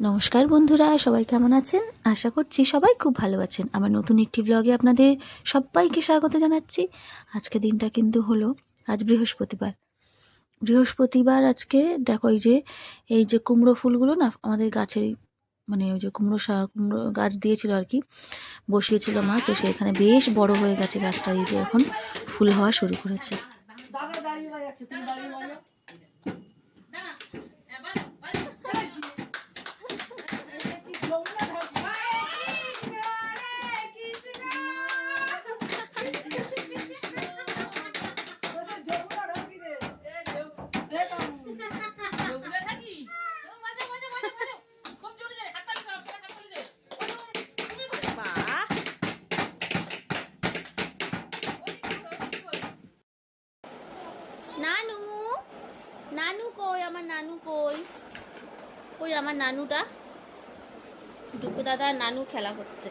নমস্কার বন্ধুরা, সবাই কেমন আছেন? আশা করছি সবাই খুব ভালো আছেন। আমার নতুন একটি ব্লগে আপনাদের সবাইকে স্বাগত জানাচ্ছি। আজকে দিনটা কিন্তু হলো আজ বৃহস্পতিবার। বৃহস্পতিবার আজকে দেখো এই যে এই যে কুমড়ো ফুলগুলো না, আমাদের গাছের মানে ওই যে কুমড়ো কুমড়ো গাছ দিয়েছিল আর কি, বসিয়েছিল মা, তো সেখানে বেশ বড় হয়ে গেছে গাছটা। এই যে এখন ফুল হওয়া শুরু করেছে। দাদা দাঁড়িয়ে নানু নানু কই? আমার নানু কই? কই আমার নানুটা? ডুগু দাদা নানু খেলা করছে।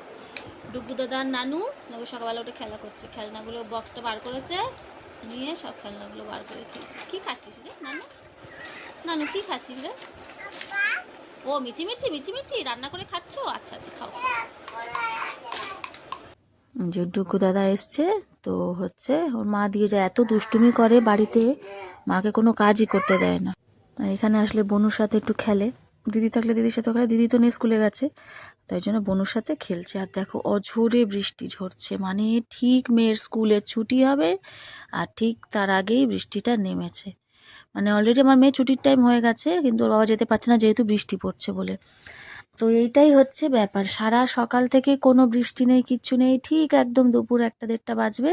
ডুগু দাদা আর নানু দেখো সকালবেলা উঠে খেলা করছে। খেলনাগুলো বক্সটা বার করেছে নিয়ে সব খেলনাগুলো বার করে খেলছে। কি খাচ্ছিস রে নানু? নানু কি খাচ্ছিস রে? ও মিচি মিচি মিচি মিচি রান্না করে খাচ্ছ? আচ্ছা আচ্ছা খাও। যে ডুকু দাদা এসছে, তো হচ্ছে ওর মা দিয়ে যায় এত দুষ্টুমি করে বাড়িতে, মাকে কোনো কাজই করতে দেয় না। আর এখানে আসলে বনুর সাথে একটু খেলে। দিদি থাকলে দিদির সাথে খেলে, দিদি তো নেই স্কুলে গেছে, তাই জন্য বনুর সাথে খেলছে। আর দেখো, অঝোরে বৃষ্টি ঝরছে মানে ঠিক মেয়ের স্কুলের ছুটি হবে, আর ঠিক তার আগেই বৃষ্টিটা নেমেছে। মানে অলরেডি আমার মেয়ে ছুটির টাইম হয়ে গেছে, কিন্তু ওর বাবা যেতে পারছে না, যেহেতু বৃষ্টি পড়ছে বলে। তো এইটাই হচ্ছে ব্যাপার। সারা সকাল থেকে কোনো বৃষ্টি নেই, কিচ্ছু নেই, ঠিক একদম দুপুর একটা দেড়টা বাজবে।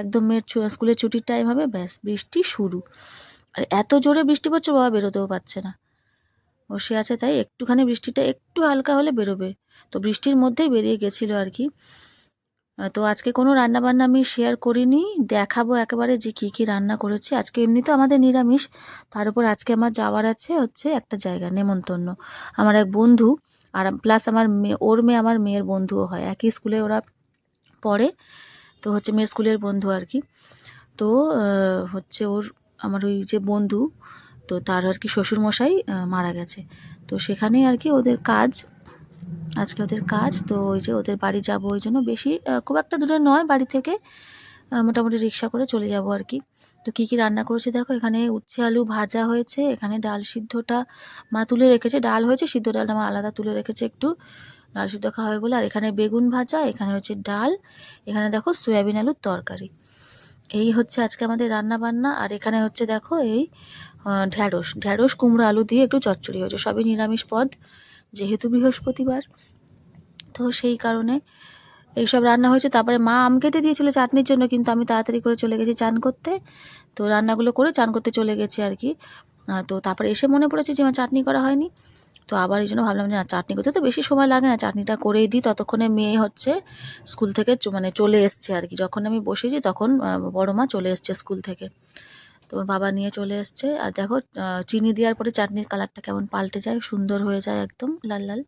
একদম মেয়ের স্কুলের ছুটির টাইম হবে, ব্যাস, বৃষ্টি শুরু। আর এত জোরে বৃষ্টি পড়ছে, বাবা বেরোতেও পারছে না। বসে আছে তাই একটুখানি বৃষ্টিটা একটু হালকা হলে বেরোবে। তো বৃষ্টির মধ্যেই বেরিয়ে গেছিল আর কি। তো আজকে কোনো রান্না বান্না আমি শেয়ার করিনি। দেখাবো একেবারে যে কী কী রান্না করেছি। আজকে এমনি তো আমাদের নিরামিষ, তার উপর আজকে আমার যাওয়ার আছে হচ্ছে একটা জায়গা, নেমন্তন্ন। আমার এক বন্ধু আর প্লাস আমার মেয়ে ওর মেয়ে আমার মেয়ের বন্ধুও হয়। একই স্কুলে ওরা পড়ে, তো হচ্ছে মেয়ের স্কুলের বন্ধু আর কি। তো হচ্ছে ওর, আমার ওই যে বন্ধু, তো তার আর কি শ্বশুরমশাই মারা গেছে। তো সেখানে আর কি ওদের কাজ। আজকে ওদের কাজ, তো ওই যে ওদের বাড়ি যাব ওই জন্য বেশি খুব একটা দূরে নয় বাড়ি থেকে মোটামুটি রিক্সা করে চলে যাব আর কি। তো কী কী রান্না করেছি দেখো, এখানে উচ্ছে আলু ভাজা হয়েছে, এখানে ডাল সিদ্ধটা মা তুলে রেখেছে, ডাল হয়েছে, সিদ্ধ ডালটা মা আলাদা তুলে রেখেছে একটু, ডাল সিদ্ধ খাওয়া হয় বলে আর এখানে বেগুন ভাজা, এখানে হচ্ছে ডাল, এখানে দেখো সয়াবিন আলুর তরকারি। এই হচ্ছে আজকে আমাদের রান্না বান্না, আর এখানে হচ্ছে দেখো এই ঢ্যাঁড়স ঢ্যাঁড়স, কুমড়ো, আলু দিয়ে একটু চচ্চড়ি হয়েছে, সবই নিরামিষ পদ। যেহেতু বৃহস্পতিবার, তো সেই কারণে এইসব রান্না হয়েছে। তারপরে মা আম কেটে দিয়েছিল চাটনির জন্য, কিন্তু আমি তাড়াতাড়ি করে চলে গেছি চান করতে। তো রান্নাগুলো করে চান করতে চলে গেছি আর কি। তো তারপরে এসে মনে পড়েছে যে আমার চাটনি করা হয়নি। তো আবার এই জন্য ভাবলাম যে না, চাটনি করতে তো বেশি সময় লাগে না, চাটনিটা করেই দিই। ততক্ষণে মেয়ে হচ্ছে স্কুল থেকে মানে চলে এসছে আর কি। যখন আমি বসেছি তখন বড় মা চলে এসছে স্কুল থেকে। তো ওর বাবা নিয়ে চলে এসছে। আর দেখো চিনি দেওয়ার পরে চাটনির কালারটা কেমন পাল্টে যায়, সুন্দর হয়ে যায় একদম, লাল লাল।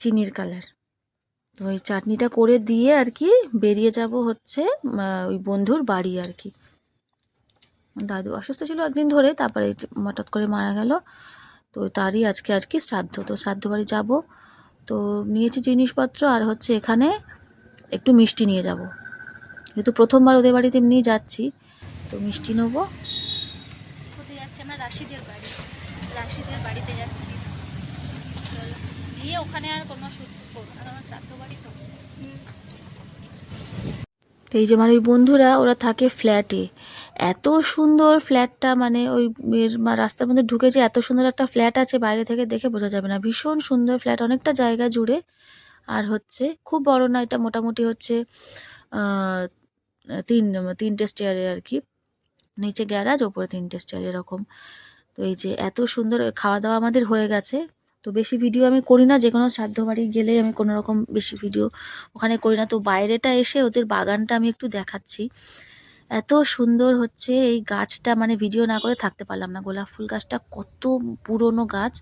চিনির কালার। তো ওই চাটনিটা করে দিয়ে আর কি বেরিয়ে যাব হচ্ছে ওই বন্ধুর বাড়ি আর কি। দাদু অসুস্থ ছিল একদিন ধরে, তারপরে হঠাৎ করে মারা গেল। তো তারই আজকে আজকে শ্রাদ্ধ, তো শ্রাদ্ধ বাড়ি যাব। তো নিয়েছি জিনিসপত্র আর হচ্ছে এখানে একটু মিষ্টি নিয়ে যাব। যেহেতু প্রথমবার ওদের বাড়িতে এমনি যাচ্ছি তো মিষ্টি নেব। কোথায় যাচ্ছি আমরা? রাশিদের বাড়ি। রাশিদের বাড়িতে যাচ্ছি। দিয়ে ওখানে আর কোনো শুট করব না। কারণ শ্রাদ্ধ বাড়ি তো। তো এই যে আমার ওই বন্ধুরা ওরা থাকে ফ্ল্যাটে। এত সুন্দর ফ্ল্যাটটা মানে ওই রাস্তার মধ্যে ঢুকেছে এত সুন্দর একটা ফ্ল্যাট আছে বাইরে থেকে দেখে বোঝা যাবে না। ভীষণ সুন্দর ফ্ল্যাট অনেকটা জায়গা জুড়ে। আর হচ্ছে খুব বড় না এটা মোটামুটি হচ্ছে তিন তিনটে স্টেয়ারে আর কি। নিচে গ্যারাজ ওপরে তিনটে স্টেয়ার এরকম। তো এই যে এত সুন্দর খাওয়া দাওয়া আমাদের হয়ে গেছে। তো বেশি ভিডিও আমি করি না যে কোনো শ্রাদ্ধ বাড়ি গেলে আমি কোনো রকম বেশি ভিডিও ওখানে করি না। তো বাইরেটা এসে ওদের বাগানটা আমি একটু দেখাচ্ছি। এত সুন্দর হচ্ছে এই গাছটা মানে ভিডিও না করে থাকতে পারলাম না। গোলাপ ফুল গাছটা কত পুরনো গাছ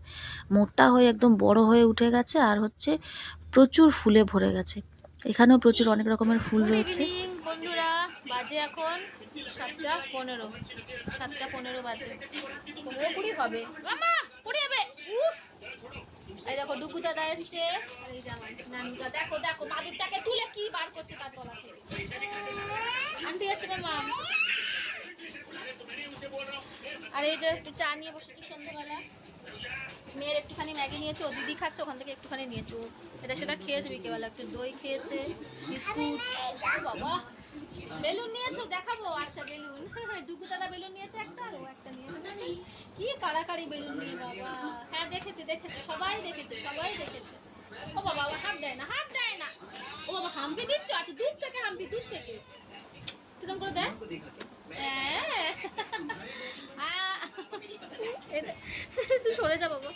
মোটা হয়ে একদম বড় হয়ে উঠে গেছে আর হচ্ছে প্রচুর ফুলে ভরে গেছে। এখানেও প্রচুর অনেক রকমের ফুল রয়েছে। বন্ধুরা। বাজে এখন সাতটা পনেরো। সাতটা পনেরো বাজে। পনেরো কুড়ি হবে। মামা কুড়ি হবে উফ! ডুগু দাদা এসছে। আর এই যে আমার নানুটা। দেখো দেখো মাদুরটাকে তুলে কি বার করছে তার তলা থেকে। আন্টি এসছে মামা আর এই যে একটু চা নিয়ে বসেছি সন্ধ্যেবেলা মেয়ের একটুখানি ম্যাগি নিয়েছে। ও দিদি খাচ্ছে, ওখান থেকে একটুখানি নিয়েছে এটা সেটা খেয়েছে বিকেবেলা একটু দই খেয়েছে বিস্কুট। বাবা বেলুন নিয়েছো? দেখাবো। আচ্ছা বেলুন। ডুগু দাদা বেলুন নিয়েছে একটা আর ও একটা নিয়েছে। কি কাড়াকাড়ি বেলুন নিয়ে বাবা। হ্যাঁ দেখেছে দেখেছে সবাই দেখেছে সবাই দেখেছে। ও বাবা আবার হাত দেয় না হাত দেয় না। ও বাবা হাম্পি দিচ্ছ? আচ্ছা দুধ থেকে হাম্পি দুধ থেকে। কিরম করে দেয়? হ্যাঁ। সরে যা বাবা।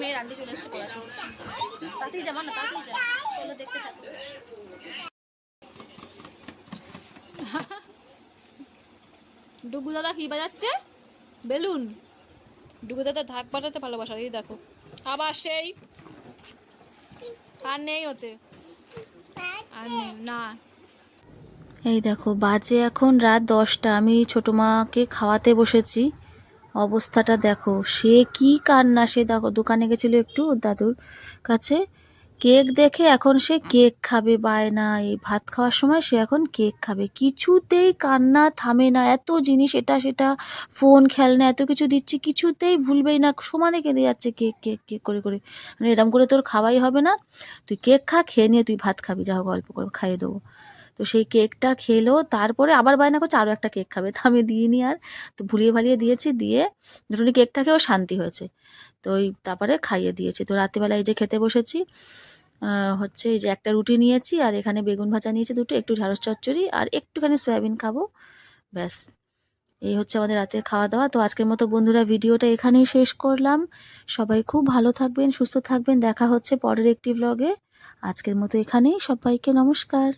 মেয়ের আন্টি চলে এসছে পড়াতে। তাতেই যাবা না, তাতেই যা। চলো দেখতে থাকো। ডুগু দাদা কি বাজাচ্ছে? বেলুন। ডুগু দাদা ঢাক বাজাতে ভালোবাসা, এই দেখো। আবার সেই। আর নেই ওতে। আর না। এই দেখো, বাজে এখন রাত দশটা। আমি ছোটো মাকে খাওয়াতে বসেছি। অবস্থাটা দেখো, সে কি কান্না, সে দেখো, দোকানে গেছিল একটু দাদুর কাছে। কেক দেখে এখন সে কেক খাবে বায়না এই ভাত খাওয়ার সময় সে এখন কেক খাবে। কিছুতেই কান্না থামে না, এত জিনিস, এটা সেটা, ফোন, খেলনা, এত কিছু দিচ্ছি, কিছুতেই ভুলবেই না, সমানে কেঁদে যাচ্ছে কেক কেক কেক করে করে। মানে এরম করে তোর খাওয়াই হবে না। তুই কেক খা, খেয়ে নিয়ে তুই ভাত খাবি যা হোক অল্প করে, খাইয়ে দেবো। তো সেই কেকটা খেলো, তারপরে আবার বায়না করছে আরও একটা কেক খাবে। তো আমি দিইনি আর, তো ভুলিয়ে ভালিয়ে দিয়েছি, দিয়ে দুটোনি কেকটা খেয়েও শান্তি হয়েছে। তো ওই তারপরে খাইয়ে দিয়েছি। তো রাত্রিবেলা এই যে খেতে বসেছি হচ্ছে এই যে একটা রুটি নিয়েছি, আর এখানে বেগুন ভাজা নিয়েছি দুটো, একটু ঢ্যাঁড়স চচ্চড়ি, আর একটুখানি সয়াবিন খাব, ব্যাস। এই হচ্ছে আমাদের রাতের খাওয়া দাওয়া তো আজকের মতো বন্ধুরা, ভিডিওটা এখানেই শেষ করলাম। সবাই খুব ভালো থাকবেন, সুস্থ থাকবেন। দেখা হচ্ছে পরের একটি ব্লগে আজকের মতো এখানেই, সবাইকে নমস্কার।